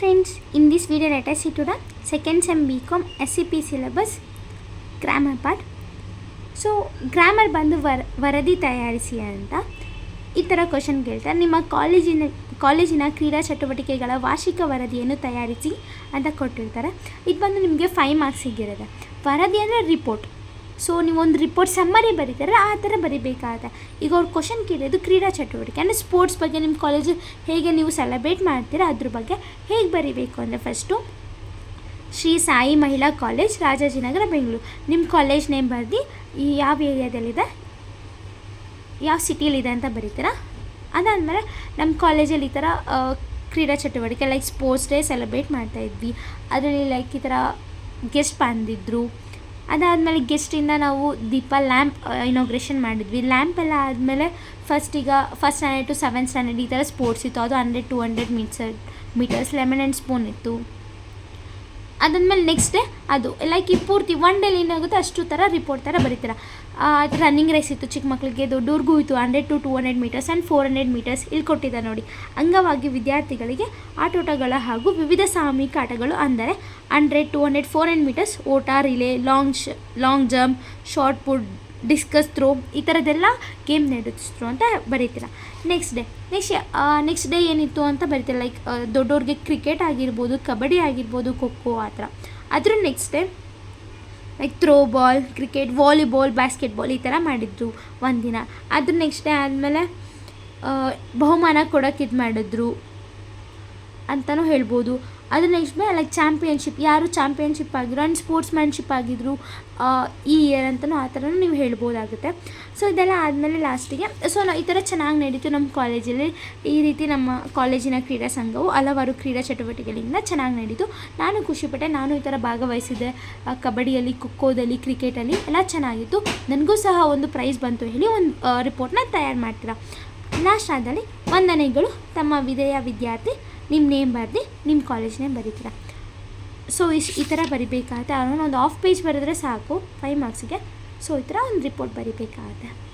friends, in this video let us see to B second sem BCom P syllabus grammar part. So grammar ಬಂದು ವರ ವರದಿ ತಯಾರಿಸಿ ಅಂತ ಈ ಥರ ಕ್ವಶನ್ ಕೇಳ್ತಾರೆ. ನಿಮ್ಮ ಕಾಲೇಜಿನ ಕಾಲೇಜಿನ ಕ್ರೀಡಾ ಚಟುವಟಿಕೆಗಳ ವಾರ್ಷಿಕ ವರದಿಯನ್ನು ತಯಾರಿಸಿ ಅಂತ ಕೊಟ್ಟಿರ್ತಾರೆ. ಇದು ಬಂದು ನಿಮಗೆ ಫೈವ್ ಮಾರ್ಕ್ಸಿಗಿರುತ್ತೆ ವರದಿ ಅಂದರೆ ರಿಪೋರ್ಟ್ ಸೊ ನೀವೊಂದು ರಿಪೋರ್ಟ್ ಸಮ್ಮರಿ ಬರೀತಾರೆ, ಆ ಥರ ಬರಿಬೇಕಾಗುತ್ತೆ. ಈಗ ಅವ್ರು ಕ್ವಶನ್ ಕೇಳಿದ್ದು ಕ್ರೀಡಾ ಚಟುವಟಿಕೆ, ಅಂದರೆ ಸ್ಪೋರ್ಟ್ಸ್ ಬಗ್ಗೆ ನಿಮ್ಮ ಕಾಲೇಜು ಹೇಗೆ ನೀವು ಸೆಲೆಬ್ರೇಟ್ ಮಾಡ್ತೀರಾ, ಅದ್ರ ಬಗ್ಗೆ ಹೇಗೆ ಬರಿಬೇಕು ಅಂದರೆ ಫಸ್ಟು ಶ್ರೀ ಸಾಯಿ ಮಹಿಳಾ ಕಾಲೇಜ್ ರಾಜಾಜಿನಗರ ಬೆಂಗಳೂರು. ನಿಮ್ಮ ಕಾಲೇಜ್ ನೇಮ್ ಬರೆದು, ಈ ಯಾವ ಏರಿಯಾದಲ್ಲಿದೆ ಯಾವ ಸಿಟಿಯಲ್ಲಿದೆ ಅಂತ ಬರೀತೀರಾ? ಅದಾದಮೇಲೆ ನಮ್ಮ ಕಾಲೇಜಲ್ಲಿ ಈ ಥರ ಕ್ರೀಡಾ ಚಟುವಟಿಕೆ ಲೈಕ್ ಸ್ಪೋರ್ಟ್ಸ್ ಡೇ ಸೆಲೆಬ್ರೇಟ್ ಮಾಡ್ತಾಯಿದ್ವಿ ಅದರಲ್ಲಿ ಲೈಕ್ ಈ ಥರ ಗೆಸ್ಟ್ ಬಂದಿದ್ದರು ಅದಾದಮೇಲೆ ಗೆಸ್ಟಿಂದ ನಾವು ದೀಪ ಲ್ಯಾಂಪ್ ಇನಾಗ್ರೇಷನ್ ಮಾಡಿದ್ವಿ. ಲ್ಯಾಂಪ್ ಎಲ್ಲ ಆದಮೇಲೆ ಫಸ್ಟ್ ಈಗ first standard to seventh standard ಈ ಥರ ಸ್ಪೋರ್ಟ್ಸ್ ಇತ್ತು. ಅದು hundred to hundred meter meters lemon and spoon ಇತ್ತು. ಅದಾದಮೇಲೆ ನೆಕ್ಸ್ಟ್ ಡೇ ಅದು ಲೈಕ್ ಈ ಪೂರ್ತಿ ಒನ್ ಡೇಲಿ ಏನಾಗುತ್ತೆ, ಅಷ್ಟು ಥರ ರಿಪೋರ್ಟ್ ಥರ ಬರೀತೀರ. ರನ್ನಿಂಗ್ ರೇಸ್ ಇತ್ತು, ಚಿಕ್ಕ ಮಕ್ಕಳಿಗೆ ದೊಡ್ಡವ್ರಿಗೂ ಇತ್ತು hundred to two hundred meters and four hundred meters ಇಲ್ಲಿ ಕೊಟ್ಟಿದ್ದಾರೆ ನೋಡಿ. ಅಂಗವಾಗಿ ವಿದ್ಯಾರ್ಥಿಗಳಿಗೆ ಆಟೋಟಗಳ ಹಾಗೂ ವಿವಿಧ ಸಾಮೂಹಿಕ ಆಟಗಳು ಅಂದರೆ hundred to hundred four hundred meters ಓಟ ರಿಲೇ ಲಾಂಗ್ ಶ long jump short put discus throw ಈ ಥರದ್ದೆಲ್ಲ ಗೇಮ್ ನಡೆಸಿದ್ರು ಅಂತ ಬರೀತೀರ. Next day next next day ಏನಿತ್ತು ಅಂತ ಬರೀತೀರ ಲೈಕ್ ದೊಡ್ಡವ್ರಿಗೆ ಕ್ರಿಕೆಟ್ ಆಗಿರ್ಬೋದು, ಕಬಡ್ಡಿ ಆಗಿರ್ಬೋದು, ಖೋ ಖೋ ಆ ಥರ. ಅದ್ರ next day like throw ball cricket volleyball basketball ಈ ಥರ ಮಾಡಿದ್ರು ಒಂದಿನ ಅದ್ರ ನೆಕ್ಸ್ಟ್ ಡೇ ಆದಮೇಲೆ ಬಹುಮಾನ ಕೊಡೋಕೆ ಇದು ಮಾಡಿದ್ರು ಅಂತಲೂ ಹೇಳ್ಬೋದು. ಅದ್ರ ನೆಕ್ಸ್ಟ್ ಮೇಲೆ ಲೈಕ್ ಚಾಂಪಿಯನ್ಶಿಪ್ ಯಾರು ಚಾಂಪಿಯನ್ಶಿಪ್ ಆಗಿದ್ರು ಆ್ಯಂಡ್ ಸ್ಪೋರ್ಟ್ಸ್ ಮ್ಯಾನ್ಶಿಪ್ ಆಗಿದ್ರು ಈ ಇಯರ್ ಅಂತಲೂ ಆ ಥರನೂ ನೀವು ಹೇಳ್ಬೋದಾಗುತ್ತೆ. ಸೊ ಇದೆಲ್ಲ ಆದಮೇಲೆ ಲಾಸ್ಟಿಗೆ ಸೊ ನಾವು ಈ ಥರ ಚೆನ್ನಾಗಿ ನಡೀತು ನಮ್ಮ ಕಾಲೇಜಲ್ಲಿ ಈ ರೀತಿ ನಮ್ಮ ಕಾಲೇಜಿನ ಕ್ರೀಡಾ ಸಂಘವು ಹಲವಾರು ಕ್ರೀಡಾ ಚಟುವಟಿಕೆಗಳಿಂದ ಚೆನ್ನಾಗಿ ನಡೀತು. ನಾನು ಖುಷಿಪಟ್ಟೆ, ನಾನು ಈ ಥರ ಭಾಗವಹಿಸಿದೆ ಕಬಡ್ಡಿಯಲ್ಲಿ, ಖೋಖೋದಲ್ಲಿ, ಕ್ರಿಕೆಟಲ್ಲಿ ಎಲ್ಲ ಚೆನ್ನಾಗಿತ್ತು. ನನಗೂ ಸಹ ಒಂದು ಪ್ರೈಸ್ ಬಂತು ಹೇಳಿ ಒಂದು ರಿಪೋರ್ಟ್ನ ತಯಾರು ಮಾಡ್ತೀರಾ. ಲಾಸ್ಟ್ ಆದಲ್ಲಿ, ವಂದನೆಗಳು ತಮ್ಮ ವಿಧೇಯ ವಿದ್ಯಾರ್ಥಿ ನಿಮ್ಮ ನೇಮ್ ಬರೆದು, ನಿಮ್ಮ ಕಾಲೇಜ್ ನೇಮ್ ಬರೀತೀರ. ಸೊ ಇಷ್ಟು ಈ ಥರ ಬರಿಬೇಕಾಗತ್ತೆ. ಒಂದು ಆಫ್ ಪೇಜ್ ಬರೆದ್ರೆ ಸಾಕು ಫೈವ್ ಮಾರ್ಕ್ಸಿಗೆ ಸೊ ಈ ಥರ ಒಂದು ರಿಪೋರ್ಟ್ ಬರಿಬೇಕಾಗತ್ತೆ.